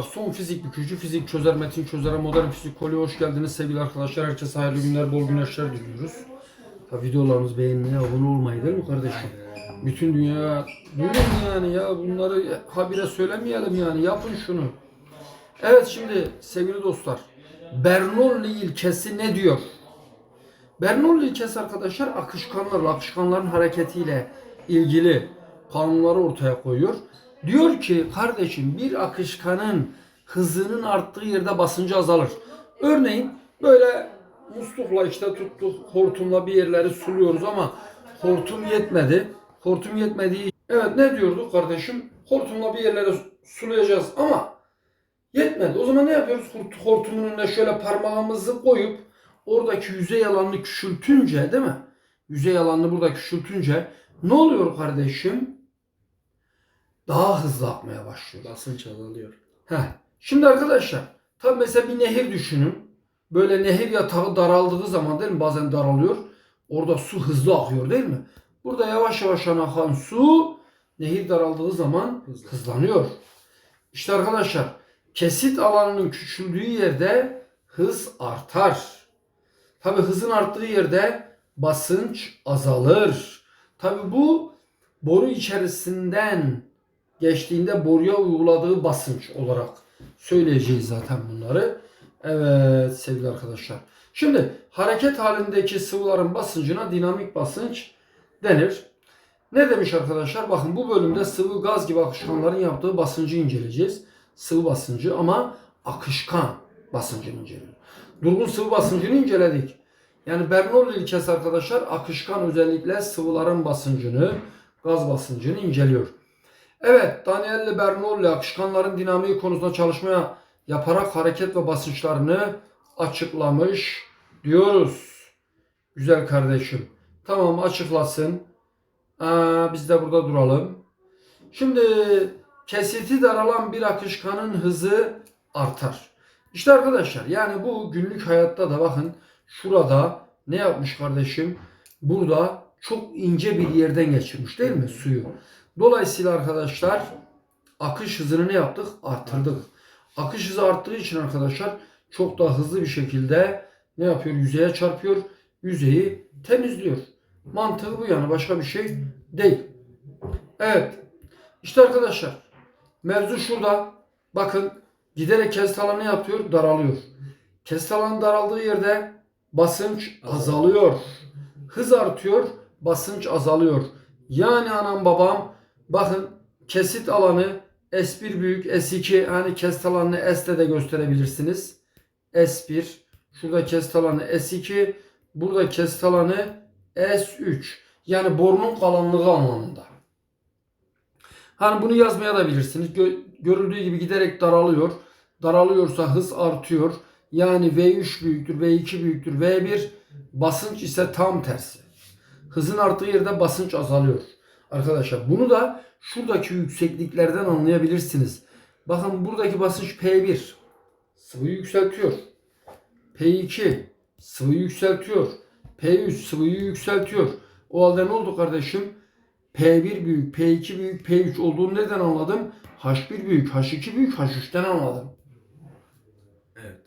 Son fizik bükücü, fizik çözer, metin çözer, modern fizik kolye hoş geldiniz sevgili arkadaşlar. Herkese hayırlı günler, bol güneşler diliyoruz. Ya videolarımızı beğenmeyi, abone olmayı değil mi kardeşim? Bütün dünya duyun yani ya bunları habire söylemeyelim yani yapın şunu. Evet şimdi sevgili dostlar Bernoulli ilkesi ne diyor? Bernoulli ilkesi arkadaşlar akışkanlarla, akışkanların hareketiyle ilgili kanunları ortaya koyuyor. Diyor ki kardeşim bir akışkanın hızının arttığı yerde basıncı azalır. Örneğin böyle muslukla işte tuttuk hortumla bir yerleri suluyoruz ama hortum yetmedi. Hortum yetmediği Evet ne diyorduk kardeşim? Hortumla bir yerleri sulayacağız ama yetmedi. O zaman ne yapıyoruz? Hort- Hortumun önüne şöyle parmağımızı koyup oradaki yüzey alanını küçültünce değil mi? Yüzey alanını burada küçültünce ne oluyor kardeşim? Daha hızlı akmaya başlıyor. Basınç azalıyor. Heh. Şimdi arkadaşlar tabi mesela bir nehir düşünün. Böyle nehir yatağı daraldığı zaman değil mi? Bazen daralıyor. Orada su hızlı akıyor değil mi? Burada yavaş yavaş akan su nehir daraldığı zaman Hızlı. hızlanıyor. İşte arkadaşlar kesit alanının küçüldüğü yerde hız artar. Tabi hızın arttığı yerde basınç azalır. Tabi bu boru içerisinden geçtiğinde boruya uyguladığı basınç olarak söyleyeceğiz zaten bunları. Evet sevgili arkadaşlar. Şimdi hareket halindeki sıvıların basıncına dinamik basınç denir. Ne demiş arkadaşlar? Bakın bu bölümde sıvı gaz gibi akışkanların yaptığı basıncı inceleyeceğiz. Sıvı basıncı ama akışkan basıncını inceliyoruz. Durgun sıvı basıncını inceledik. Yani Bernoulli ilkesi arkadaşlar akışkan özellikle sıvıların basıncını, gaz basıncını inceliyor. Evet, Daniele Bernoulli akışkanların dinamiği konusunda çalışmaya yaparak hareket ve basınçlarını açıklamış diyoruz. Güzel kardeşim. Tamam açıklasın. Aa, biz de burada duralım. Şimdi kesiti daralan bir akışkanın hızı artar. İşte arkadaşlar yani bu günlük hayatta da bakın şurada ne yapmış kardeşim? Burada çok ince bir yerden geçirmiş değil mi suyu? Dolayısıyla arkadaşlar akış hızını ne yaptık? Arttırdık. Akış hızı arttığı için arkadaşlar çok daha hızlı bir şekilde ne yapıyor? Yüzeye çarpıyor. Yüzeyi temizliyor. Mantığı bu yani başka bir şey değil. Evet. İşte arkadaşlar mevzu şurada. Bakın giderek kesit alanı yapıyor? Daralıyor. Alanı daraldığı yerde basınç azalıyor. Hız artıyor, basınç azalıyor. Yani anam babam bakın kesit alanı S1 büyük S2 hani kesit alanını S'te de gösterebilirsiniz. S1 şurada kesit alanı S2 burada kesit alanı S3 yani borunun kalınlığı anlamında. Hani bunu yazmaya da bilirsiniz. Gö- görüldüğü gibi giderek daralıyor. Daralıyorsa hız artıyor. Yani V3 büyüktür, V2 büyüktür, V1 basınç ise tam tersi. Hızın arttığı yerde basınç azalıyor. Arkadaşlar bunu da şuradaki yüksekliklerden anlayabilirsiniz. Bakın buradaki basınç P1 sıvıyı yükseltiyor. P2 sıvıyı yükseltiyor. P3 sıvıyı yükseltiyor. O halde ne oldu kardeşim? P1 büyük, P2 büyük, P3 olduğunu nereden anladım? H1 büyük, H2 büyük, H3'ten anladım. Evet.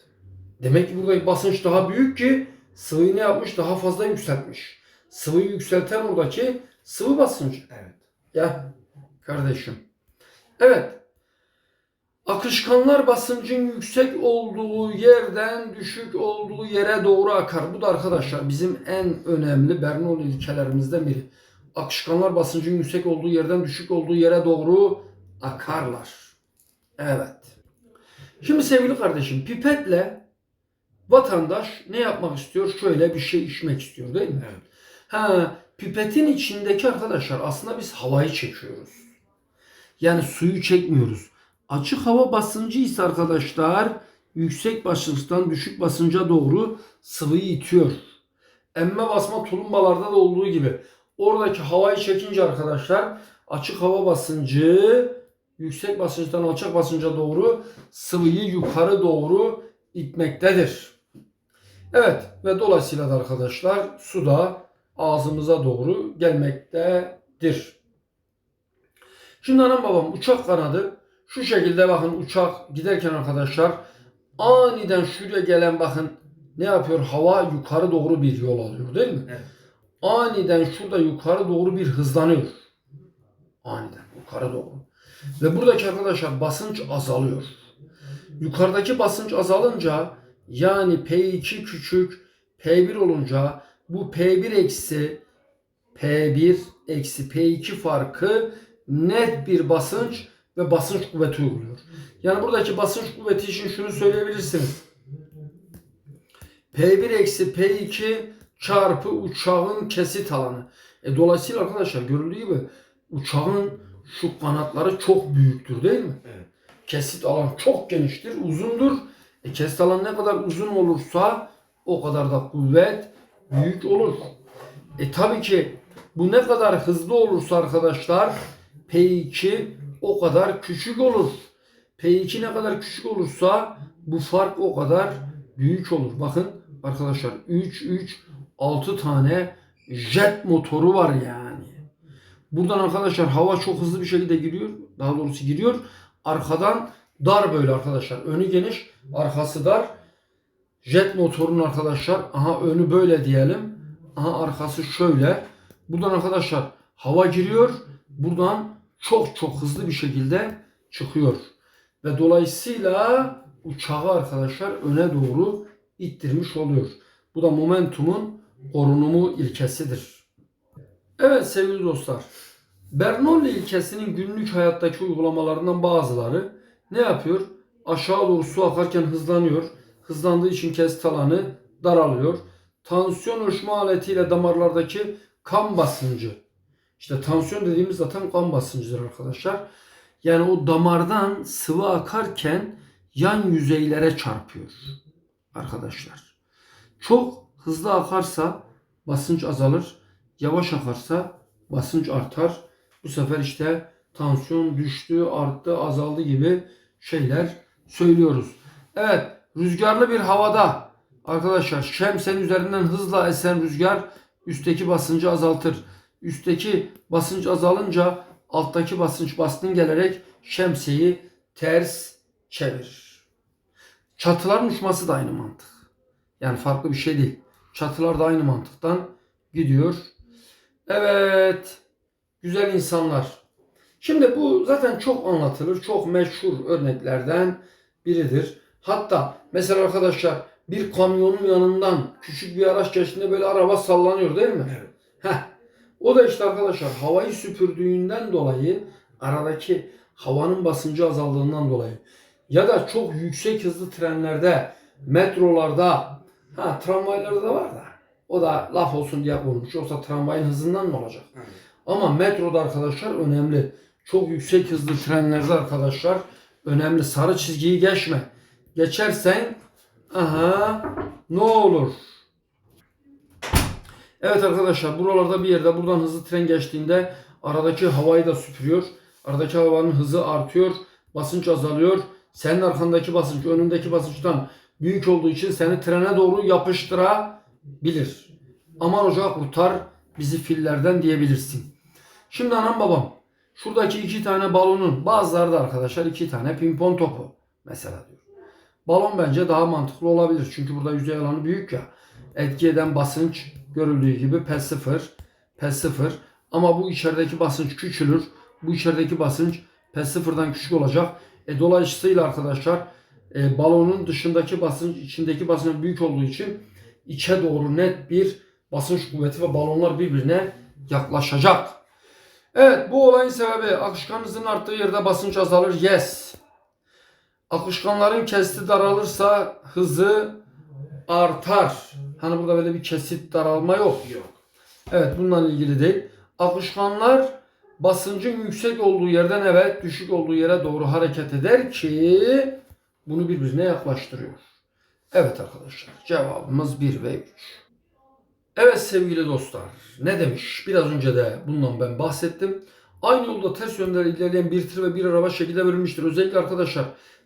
Demek ki burada basınç daha büyük ki sıvıyı ne yapmış? Daha fazla yükseltmiş. Sıvıyı yükselten oradaki sıvı basıncı. Evet. Ya kardeşim. Evet. Akışkanlar basıncın yüksek olduğu yerden düşük olduğu yere doğru akar. Bu da arkadaşlar bizim en önemli Bernoulli ilkelerimizden biri. Akışkanlar basıncın yüksek olduğu yerden düşük olduğu yere doğru akarlar. Evet. Şimdi sevgili kardeşim pipetle vatandaş ne yapmak istiyor? Şöyle bir şey içmek istiyor değil mi? Evet. Ha, pipetin içindeki arkadaşlar aslında biz havayı çekiyoruz. Yani suyu çekmiyoruz. Açık hava basıncı ise arkadaşlar yüksek basınçtan düşük basınca doğru sıvıyı itiyor. Emme basma tulumbalarda da olduğu gibi oradaki havayı çekince arkadaşlar açık hava basıncı yüksek basınçtan alçak basınca doğru sıvıyı yukarı doğru itmektedir. Evet ve dolayısıyla da arkadaşlar su da ağzımıza doğru gelmektedir. Şimdi anam babam uçak kanadı Şu şekilde bakın uçak giderken arkadaşlar aniden şuraya gelen bakın ne yapıyor? Hava yukarı doğru bir yol alıyor değil mi? Evet. Aniden şurada yukarı doğru bir hızlanıyor. Aniden yukarı doğru. Ve buradaki arkadaşlar basınç azalıyor. Yukarıdaki basınç azalınca yani P2 küçük P1 olunca bu P1 eksi P1 eksi P2 farkı net bir basınç ve basınç kuvveti uyguluyor. Yani buradaki basınç kuvveti için şunu söyleyebilirsiniz. P1 eksi P2 çarpı uçağın kesit alanı. E, dolayısıyla arkadaşlar görüldüğü gibi uçağın şu kanatları çok büyüktür değil mi? Evet. Kesit alan çok geniştir, uzundur. E, kesit alan ne kadar uzun olursa o kadar da kuvvet büyük olur. E tabii ki bu ne kadar hızlı olursa arkadaşlar P2 o kadar küçük olur. P2 ne kadar küçük olursa bu fark o kadar büyük olur. Bakın arkadaşlar 3 3 6 tane jet motoru var yani. Buradan arkadaşlar hava çok hızlı bir şekilde giriyor. Daha doğrusu giriyor. Arkadan dar böyle arkadaşlar. Önü geniş, arkası dar. Jet motorun arkadaşlar aha önü böyle diyelim. Aha arkası şöyle. Buradan arkadaşlar hava giriyor. Buradan çok çok hızlı bir şekilde çıkıyor. Ve dolayısıyla uçağı arkadaşlar öne doğru ittirmiş oluyor. Bu da momentumun korunumu ilkesidir. Evet sevgili dostlar. Bernoulli ilkesinin günlük hayattaki uygulamalarından bazıları ne yapıyor? Aşağı doğru su akarken hızlanıyor. Hızlandığı için kesit alanı daralıyor. Tansiyon ölçme aletiyle damarlardaki kan basıncı. İşte tansiyon dediğimiz zaten kan basıncıdır arkadaşlar. Yani o damardan sıvı akarken yan yüzeylere çarpıyor arkadaşlar. Çok hızlı akarsa basınç azalır. Yavaş akarsa basınç artar. Bu sefer işte tansiyon düştü, arttı, azaldı gibi şeyler söylüyoruz. Evet, rüzgarlı bir havada arkadaşlar şemsiyenin üzerinden hızla esen rüzgar üstteki basıncı azaltır. Üstteki basınç azalınca alttaki basınç baskın gelerek şemsiyeyi ters çevirir. Çatıların uçması da aynı mantık. Yani farklı bir şey değil. Çatılar da aynı mantıktan gidiyor. Evet. Güzel insanlar. Şimdi bu zaten çok anlatılır. Çok meşhur örneklerden biridir. Hatta mesela arkadaşlar bir kamyonun yanından küçük bir araç geçtiğinde böyle araba sallanıyor değil mi? Evet. Heh. O da işte arkadaşlar havayı süpürdüğünden dolayı aradaki havanın basıncı azaldığından dolayı ya da çok yüksek hızlı trenlerde, metrolarda, ha tramvaylarda da var da o da laf olsun diye konmuş. Yoksa tramvayın hızından mı olacak? Evet. Ama metroda arkadaşlar önemli. Çok yüksek hızlı trenlerde arkadaşlar önemli. Sarı çizgiyi geçme. Geçersen aha ne olur? Evet arkadaşlar buralarda bir yerde buradan hızlı tren geçtiğinde aradaki havayı da süpürüyor. Aradaki havanın hızı artıyor. Basınç azalıyor. Senin arkandaki basınç önündeki basınçtan büyük olduğu için seni trene doğru yapıştırabilir. Aman hoca kurtar bizi fillerden diyebilirsin. Şimdi anam babam şuradaki iki tane balonun bazıları da arkadaşlar iki tane pimpon topu mesela diyor. Balon bence daha mantıklı olabilir. Çünkü burada yüzey alanı büyük ya. Etki eden basınç görüldüğü gibi P0, P0 ama bu içerideki basınç küçülür. Bu içerideki basınç P0'dan küçük olacak. E, dolayısıyla arkadaşlar e, balonun dışındaki basınç içindeki basınç büyük olduğu için içe doğru net bir basınç kuvveti ve balonlar birbirine yaklaşacak. Evet bu olayın sebebi akışkan arttığı yerde basınç azalır. Yes. Akışkanların kesiti daralırsa hızı artar. Hani burada böyle bir kesit daralma yok. Yok. Evet bununla ilgili değil. Akışkanlar basıncın yüksek olduğu yerden evet düşük olduğu yere doğru hareket eder ki bunu birbirine yaklaştırıyor. Evet arkadaşlar cevabımız 1 ve 3. Evet sevgili dostlar ne demiş? Biraz önce de bundan ben bahsettim. Aynı yolda ters yönde ilerleyen bir tır ve bir araba şekilde bölünmüştür. Özellikle arkadaşlar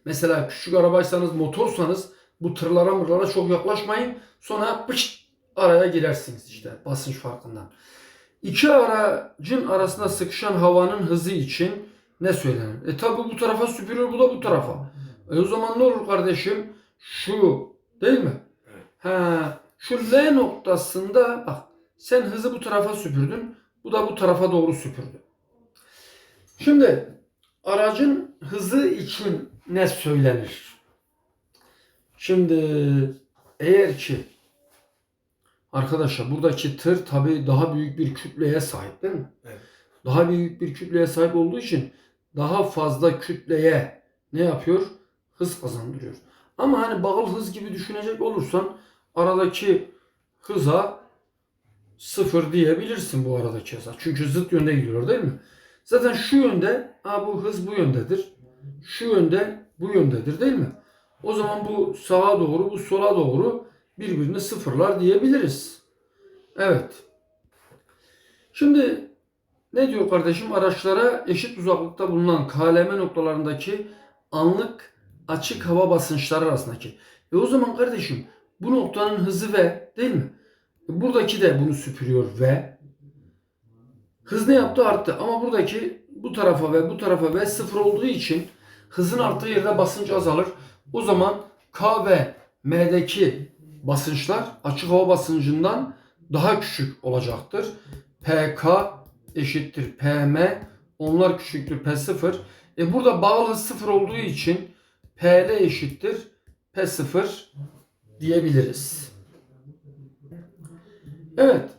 mesela küçük arabaysanız motorsanız bu tırlara mırlara çok yaklaşmayın. Sonra pışt araya girersiniz işte basınç farkından. İki aracın arasında sıkışan havanın hızı için ne söylenir? E tabi bu tarafa süpürüyor bu da bu tarafa. E o zaman ne olur kardeşim? Şu değil mi? Ha, şu L noktasında bak sen hızı bu tarafa süpürdün. Bu da bu tarafa doğru süpürdü. Şimdi aracın hızı için ne söylenir? Şimdi eğer ki arkadaşlar buradaki tır tabi daha büyük bir kütleye sahip değil mi? Evet. Daha büyük bir kütleye sahip olduğu için daha fazla kütleye ne yapıyor? Hız kazandırıyor. Ama hani bağıl hız gibi düşünecek olursan aradaki hıza sıfır diyebilirsin bu aradaki hıza. Çünkü zıt yönde gidiyor değil mi? Zaten şu yönde, ha bu hız bu yöndedir. Şu yönde bu yöndedir değil mi? O zaman bu sağa doğru, bu sola doğru birbirini sıfırlar diyebiliriz. Evet. Şimdi ne diyor kardeşim? Araçlara eşit uzaklıkta bulunan KLM noktalarındaki anlık açık hava basınçları arasındaki. E o zaman kardeşim bu noktanın hızı V değil mi? E buradaki de bunu süpürüyor V. Hız ne yaptı? Arttı. Ama buradaki bu tarafa ve bu tarafa V sıfır olduğu için hızın arttığı yerde basınç azalır. O zaman K ve M'deki basınçlar açık hava basıncından daha küçük olacaktır. PK eşittir PM. Onlar küçüktür P0. E burada bağlı hız sıfır olduğu için PL eşittir P0 diyebiliriz. Evet.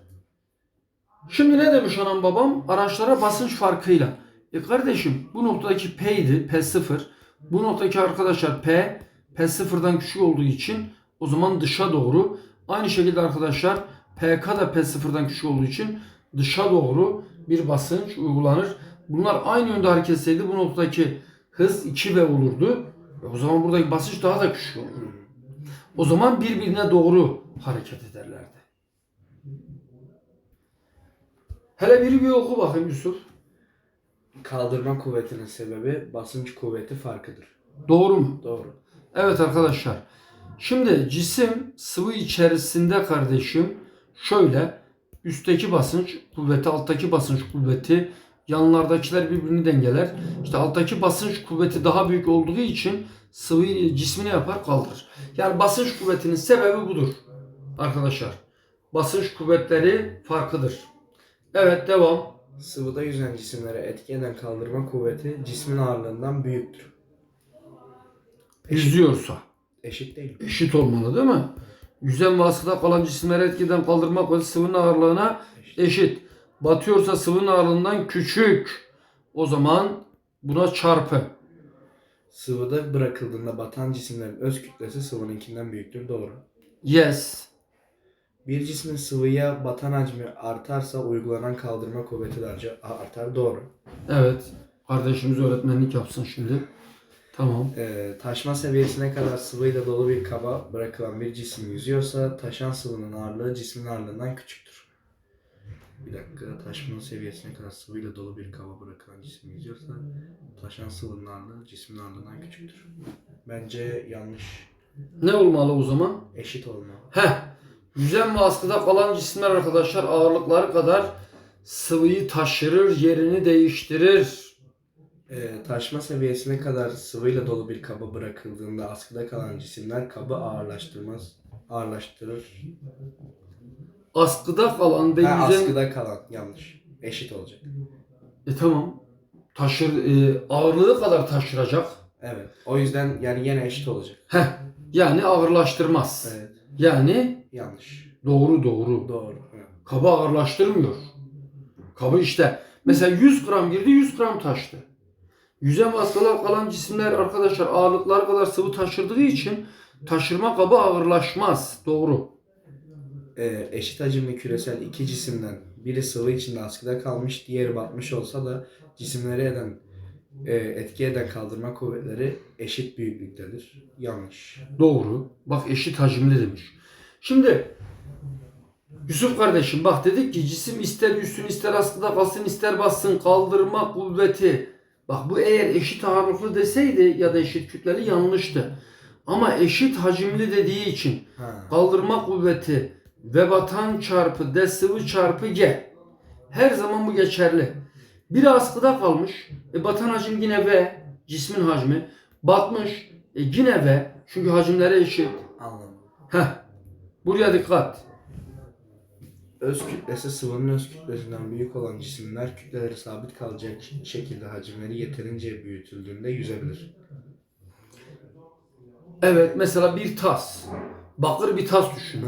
Şimdi ne demiş anam babam? Araçlara basınç farkıyla. E kardeşim bu noktadaki P idi P0. Bu noktadaki arkadaşlar P P0'dan küçük olduğu için o zaman dışa doğru. Aynı şekilde arkadaşlar PK da P0'dan küçük olduğu için dışa doğru bir basınç uygulanır. Bunlar aynı yönde hareket etseydi bu noktadaki hız 2V olurdu. E o zaman buradaki basınç daha da küçük olurdu. O zaman birbirine doğru hareket ederlerdi. Hele biri bir oku bakayım Yusuf. Kaldırma kuvvetinin sebebi basınç kuvveti farkıdır. Doğru mu? Doğru. Evet arkadaşlar. Şimdi cisim sıvı içerisinde kardeşim şöyle üstteki basınç kuvveti, alttaki basınç kuvveti, yanlardakiler birbirini dengeler. İşte alttaki basınç kuvveti daha büyük olduğu için sıvıyı cismini yapar kaldırır. Yani basınç kuvvetinin sebebi budur arkadaşlar. Basınç kuvvetleri farklıdır. Evet devam. Sıvıda yüzen cisimlere etki eden kaldırma kuvveti cismin ağırlığından büyüktür. Yüzüyorsa Eşit değil. eşit olmalı değil mi? Yüzen vasıta kalan cisimlere etkiden kaldırma kuvveti sıvının ağırlığına Eşit. eşit. Batıyorsa sıvının ağırlığından küçük. O zaman buna çarpı. Sıvıda bırakıldığında batan cisimlerin öz kütlesi sıvınınkinden büyüktür. Doğru. Yes. Bir cismin sıvıya batan hacmi artarsa uygulanan kaldırma kuvveti de artar. Doğru. Evet. Kardeşimiz öğretmenlik yapsın şimdi. Tamam. Ee, taşma seviyesine kadar sıvıyla dolu bir kaba bırakılan bir cisim yüzüyorsa taşan sıvının ağırlığı cismin ağırlığından küçüktür. Bir dakika taşma seviyesine kadar sıvıyla dolu bir kaba bırakılan cisim yüzüyorsa taşan sıvının ağırlığı cismin ağırlığından küçüktür. Bence yanlış. Ne olmalı o zaman? Eşit olmalı. Heh. Yüzen ve askıda kalan cisimler arkadaşlar ağırlıkları kadar sıvıyı taşırır, yerini değiştirir. Ee, taşma seviyesine kadar sıvıyla dolu bir kaba bırakıldığında askıda kalan cisimler kabı ağırlaştırmaz. Ağırlaştırır. Askıda kalan ve Ha, yüzen... askıda kalan yanlış. Eşit olacak. E tamam. Taşır, e, ağırlığı kadar taşıracak. Evet. O yüzden yani yine eşit olacak. Heh. Yani ağırlaştırmaz. Evet. Yani Yanlış. doğru doğru. Doğru. Kabı ağırlaştırmıyor. Kabı işte mesela 100 gram girdi 100 gram taştı. Yüzen vasıtalar kalan cisimler arkadaşlar ağırlıkları kadar sıvı taşırdığı için taşırma kabı ağırlaşmaz. Doğru. Ee, eşit hacimli küresel iki cisimden biri sıvı içinde askıda kalmış, diğeri batmış olsa da cisimleri eden e, etki eden kaldırma kuvvetleri eşit büyüklüktedir. Yanlış. Doğru. Bak eşit hacimli demiş. Şimdi Yusuf kardeşim bak dedik ki cisim ister yüzsün ister askıda kalsın ister bassın kaldırma kuvveti. Bak bu eğer eşit ağırlıklı deseydi ya da eşit kütleli yanlıştı. Ama eşit hacimli dediği için kaldırma kuvveti ve batan çarpı D sıvı çarpı G. Her zaman bu geçerli. Biri askıda kalmış. E, batan hacim yine V. Cismin hacmi. Batmış. E, yine V. Çünkü hacimleri eşit. Anladım. Heh. Buraya dikkat. Öz kütlesi sıvının öz kütlesinden büyük olan cisimler kütleleri sabit kalacak şekilde hacimleri yeterince büyütüldüğünde yüzebilir. Evet mesela bir tas. Bakır bir tas düşün.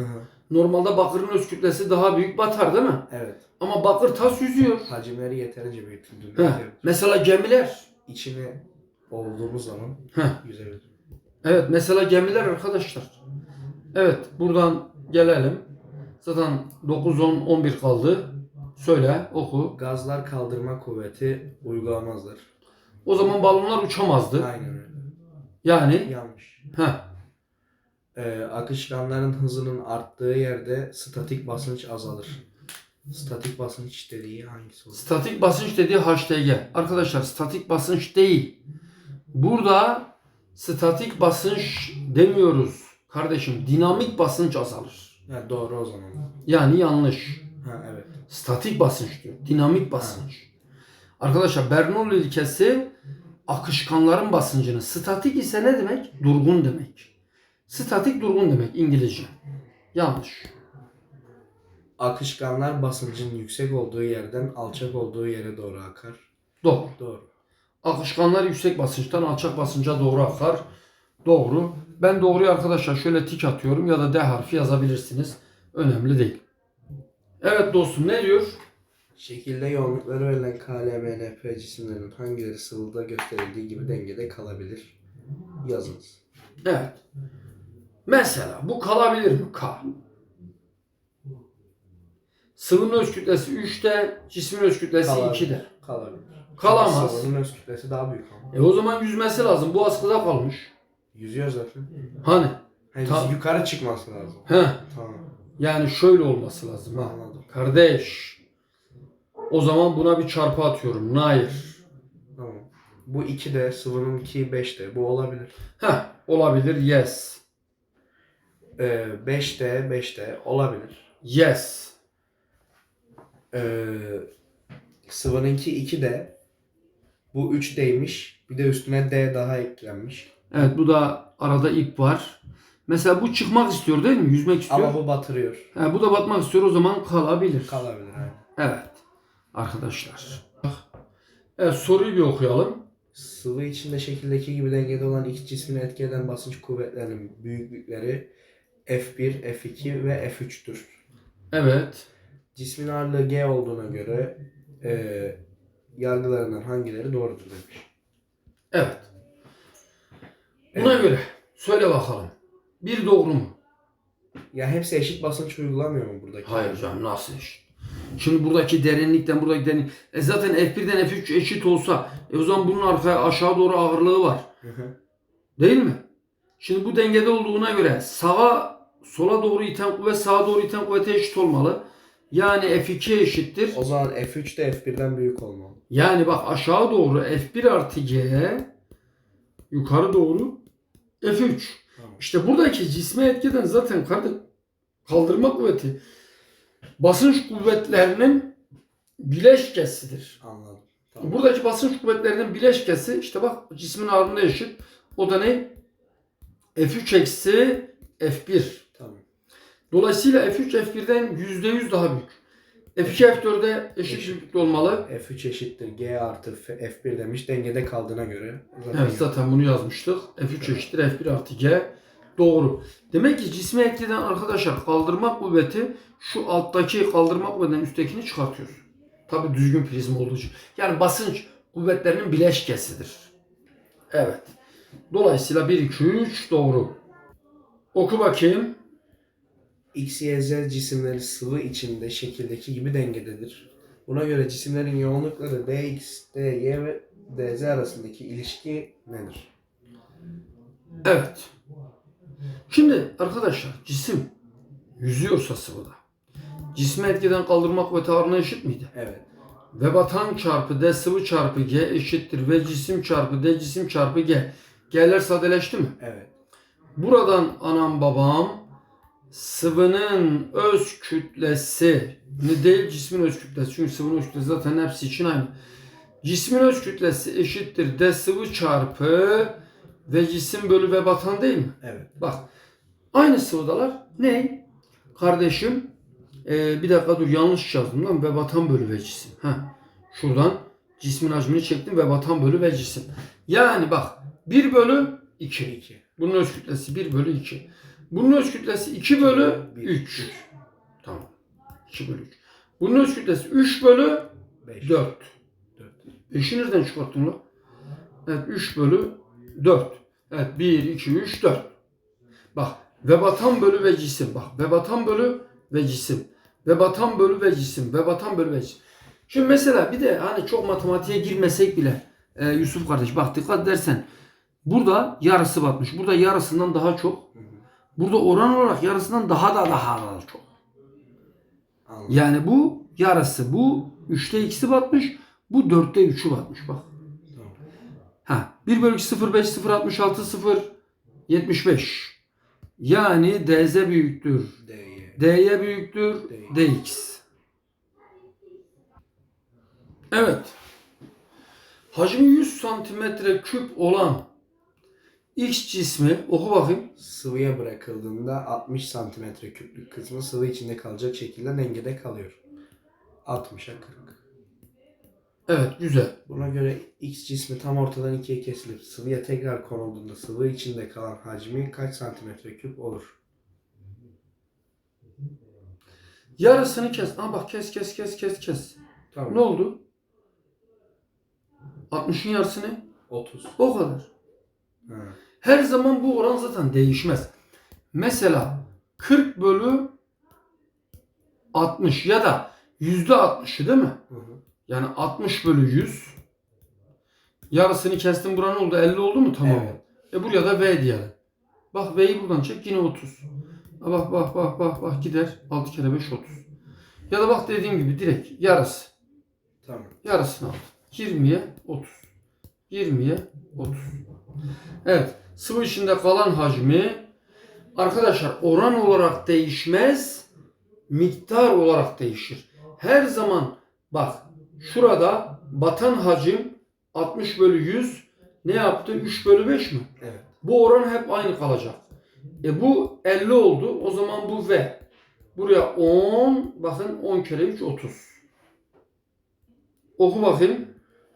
Normalde bakırın öz kütlesi daha büyük batar değil mi? evet. Ama bakır tas yüzüyor. Hacimleri yeterince büyütüldüğünde Heh. yüzebilir. Mesela gemiler. İçine olduğumuz zaman Heh. yüzebilir. Evet mesela gemiler arkadaşlar. Evet buradan gelelim. Zaten 9, 10, 11 kaldı. Söyle oku. Gazlar kaldırma kuvveti uygulamazlar. O zaman balonlar uçamazdı. Aynen öyle. Yani Yanlış. heh, Ee, akışkanların hızının arttığı yerde statik basınç azalır. Statik basınç dediği hangisi olur? statik basınç dediği HTG. Arkadaşlar statik basınç değil. Burada statik basınç demiyoruz. Kardeşim dinamik basınç azalır. Ha, doğru o zaman. Yani yanlış. Ha, evet. Statik basınç diyor. Dinamik basınç. Arkadaşlar Bernoulli ilkesi akışkanların basıncını. Statik ise ne demek? Durgun demek. Statik durgun demek İngilizce. Yanlış. Akışkanlar basıncın yüksek olduğu yerden alçak olduğu yere doğru akar. Doğru. Doğru. Akışkanlar yüksek basınçtan alçak basınca doğru akar. Doğru. Ben doğruyu arkadaşlar şöyle tik atıyorum ya da D harfi yazabilirsiniz. Önemli değil. Evet dostum ne diyor? Şekilde yoğunlukları verilen KLMNP cisimlerin hangileri sıvıda gösterildiği gibi dengede kalabilir? Yazınız. Evet. Mesela bu kalabilir mi? K. Sıvının öz kütlesi 3'te, cismin öz kütlesi Kalabilir. 2'de. Kalabilir. Kalamaz. Sıvının öz kütlesi daha büyük ama. E o zaman yüzmesi lazım. Bu askıda kalmış. Yüzüyor zaten. Hani? Hayır, Ta- yukarı çıkması lazım. He. Tamam. Yani şöyle olması lazım. Ha. Anladım. Kardeş. O zaman buna bir çarpı atıyorum. Nair. Tamam. Bu 2'de, sıvınınki 5'te. Bu olabilir. Heh. Olabilir. Yes. Ee, 5'te, 5'te olabilir. Yes. Ee, sıvınınki 2'de. Bu 3'deymiş. Bir de üstüne D daha eklenmiş. Evet bu da arada ip var. Mesela bu çıkmak istiyor değil mi? Yüzmek istiyor. Ama bu batırıyor. He, bu da batmak istiyor. O zaman kalabilir. Kalabilir. Yani. Evet. Arkadaşlar. Evet soruyu bir okuyalım. Sıvı içinde şekildeki gibi dengede olan iki cismini etki eden basınç kuvvetlerinin büyüklükleri F1, F2 ve F3'tür. Evet. Cismin ağırlığı G olduğuna göre e, yargılarından hangileri doğrudur demiş. Evet. Buna göre söyle bakalım. Bir doğru mu? Ya hepsi eşit basınç uygulamıyor mu buradaki? Hayır canım nasıl eşit? Şimdi buradaki derinlikten buradaki derinlik. E zaten F1'den F3 eşit olsa e o zaman bunun arkaya aşağı doğru ağırlığı var. Değil mi? Şimdi bu dengede olduğuna göre sağa sola doğru iten kuvvet sağa doğru iten kuvvete eşit olmalı. Yani F2 eşittir. O zaman F3 de F1'den büyük olmalı. Yani bak aşağı doğru F1 artı G yukarı doğru F3. Tamam. İşte buradaki cisme etkiden zaten kaldırma kuvveti basınç kuvvetlerinin bileşkesidir. Anladım. Tamam. Buradaki basınç kuvvetlerinin bileşkesi işte bak cismin ağırlığına eşit. O da ne? F3 eksi F1. Tamam. Dolayısıyla F3 F1'den %100 daha büyük. F2 F4'e eşit büyüklükte olmalı. F3 eşittir G artı F- F1 demiş. Dengede kaldığına göre. Zaten Evet zaten bunu yazmıştık. F3 eşittir F1 artı G. Doğru. Demek ki cisme etkiden arkadaşlar kaldırma kuvveti şu alttaki kaldırma kuvvetinden üsttekini çıkartıyor. Tabi düzgün prizm olduğu için. Yani basınç kuvvetlerinin bileşkesidir. Evet. Dolayısıyla 1, 2, 3 doğru. Oku bakayım. X, Y, Z cisimleri sıvı içinde şekildeki gibi dengededir. Buna göre cisimlerin yoğunlukları dx, dy ve dz arasındaki ilişki nedir? Evet. Şimdi arkadaşlar cisim yüzüyorsa sıvıda. Cisme etkiden kaldırma kuvveti ağırlığına eşit miydi? Evet. Ve batan çarpı D sıvı çarpı G eşittir. Ve cisim çarpı D cisim çarpı G. G'ler sadeleşti mi? Evet. Buradan anam babam sıvının öz kütlesi ne değil cismin öz kütlesi. Çünkü sıvının öz kütlesi zaten hepsi için aynı. Cismin öz kütlesi eşittir D sıvı çarpı ve cisim bölü ve batan değil mi? Evet. Bak aynı sıvıdalar. Ne? Kardeşim ee, bir dakika dur yanlış yazdım lan ve batan bölü ve cisim. Heh. Şuradan cismin hacmini çektim ve batan bölü ve cisim. Yani bak 1 bölü 2. 2. Bunun öz kütlesi 1 bölü 2. Bunun öz kütlesi 2 bölü Bir, 3. Tamam. 2 bölü 3. Bunun öz kütlesi 3 bölü 5. 4. 4. 5'i nereden çıkarttın lan? Evet 3 bölü 4. Evet 1, 2, 3, 4. Bak ve batan bölü ve cisim. Bak ve batan bölü ve cisim. Ve batan bölü ve cisim. Ve batan bölü ve cisim. Şimdi mesela bir de hani çok matematiğe girmesek bile e, Yusuf kardeş bak dikkat edersen burada yarısı batmış. Burada yarısından daha çok. Burada oran olarak yarısından daha da daha da çok. Anladım. Yani bu yarısı. Bu 3'te 2'si batmış. Bu 4'te 3'ü batmış bak. Tamam. Ha 1 bölü 2 0 5 0 66 0 75. Yani dz büyüktür. D'ye. dy büyüktür dx. Evet. Hacmi 100 santimetre küp olan X cismi oku bakayım. Sıvıya bırakıldığında 60 santimetre küplük kısmı sıvı içinde kalacak şekilde dengede kalıyor. 60'a 40. Evet güzel. Buna göre X cismi tam ortadan ikiye kesilip sıvıya tekrar konulduğunda sıvı içinde kalan hacmi kaç santimetre küp olur? Yarısını kes. Aa bak kes kes kes kes kes. Tamam. Ne oldu? 60'ın yarısı ne? 30. O kadar. Her zaman bu oran zaten değişmez. Mesela 40 bölü 60 ya da yüzde 60'ı değil mi? Hı hı. Yani 60 bölü 100. Yarısını kestim buranın oldu 50 oldu mu? Tamam. Evet. E buraya da V diyelim. Bak V'yi buradan çek yine 30. Ha bak bak bak bak bak gider. 6 kere 5 30. Ya da bak dediğim gibi direkt yarısı. Tamam. Yarısını al. 20'ye 30. 20'ye 30. Evet. Sıvı içinde kalan hacmi arkadaşlar oran olarak değişmez. Miktar olarak değişir. Her zaman bak şurada batan hacim 60 bölü 100 ne yaptı? 3 bölü 5 mi? Evet. Bu oran hep aynı kalacak. E bu 50 oldu. O zaman bu V. Buraya 10. Bakın 10 kere 3 30. Oku bakayım.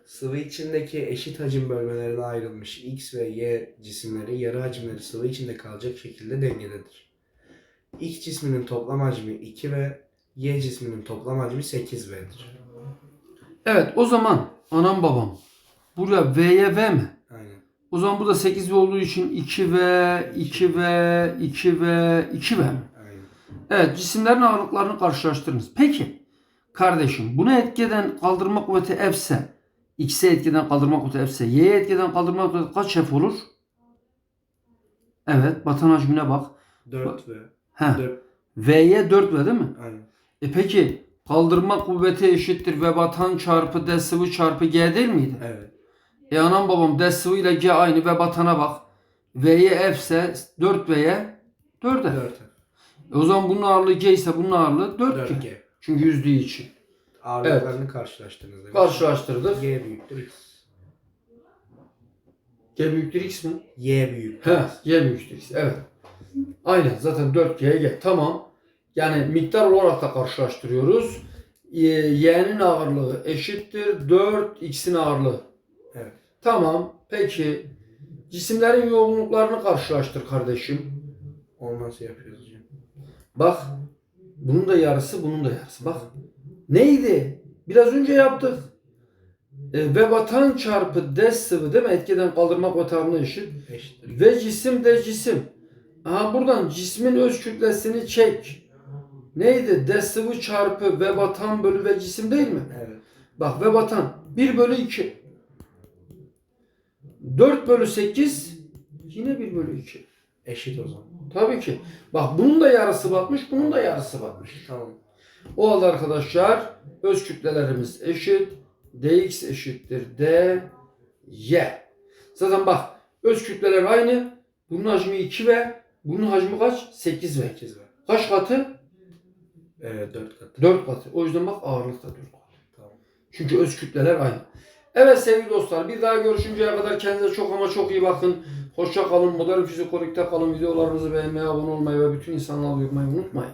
Sıvı içindeki eşit hacim bölmelerine ayrılmış X ve Y cisimleri yarı hacimleri sıvı içinde kalacak şekilde dengededir. X cisminin toplam hacmi 2 ve Y cisminin toplam hacmi 8V'dir. Evet o zaman anam babam buraya V'ye V mi? Aynen. O zaman bu da 8 V olduğu için 2V, 2V, 2V, 2V mi? Aynen. Evet cisimlerin ağırlıklarını karşılaştırınız. Peki kardeşim buna etkeden kaldırma kuvveti F ise X'e etkeden kaldırma kuvveti F ise Y'ye etkeden kaldırma kuvveti kaç F olur? Evet batan hacmine bak. 4 ve Heh. 4. V'ye 4 V değil mi? Aynen. E peki kaldırma kuvveti eşittir V batan çarpı D sıvı çarpı G değil miydi? Evet. E anam babam D sıvı ile G aynı ve batana bak. V'ye F ise 4V'ye 4 F. 4 E o zaman bunun ağırlığı G ise bunun ağırlığı 4 G. 4G. Çünkü yüzdüğü için. Ağırlıklarını karşılaştırdığınızda. Karşılaştırdık. G büyüktür X. G büyüktür X mi? Y büyük. He, Y büyüktür X. Evet. Aynen zaten 4G G. Tamam. Yani miktar olarak da karşılaştırıyoruz. Y- Y'nin ağırlığı eşittir 4 X'in ağırlığı. Evet. Tamam. Peki cisimlerin yoğunluklarını karşılaştır kardeşim. Onu nasıl yapıyoruz hocam? Bak. Bunun da yarısı, bunun da yarısı. Bak. Neydi? Biraz önce yaptık. E, ve batan çarpı D sıvı değil mi? Etkiden kaldırma kuvveti eşit. Eşittir. Ve cisim de cisim. Aha buradan cismin öz kütlesini çek. Neydi? D sıvı çarpı ve batan bölü ve cisim değil mi? Evet. Bak ve batan 1 bölü 2. 4 bölü 8 yine 1 bölü 2. Eşit o zaman. Tabii ki. Bak bunun da yarısı batmış, bunun da yarısı batmış. Tamam. O halde arkadaşlar öz kütlelerimiz eşit. dx eşittir d y. Zaten bak öz kütleler aynı. Bunun hacmi 2 ve bunun hacmi kaç? 8 ve. 8 ve Kaç katı? e, 4 katı. 4 katı. O yüzden bak ağırlık da 4 katı. Tamam. Çünkü öz kütleler aynı. Evet sevgili dostlar bir daha görüşünceye kadar kendinize çok ama çok iyi bakın. Hoşça kalın. Modern Fizik Korik'te kalın. Videolarımızı beğenmeyi, abone olmayı ve bütün insanlarla duyurmayı unutmayın.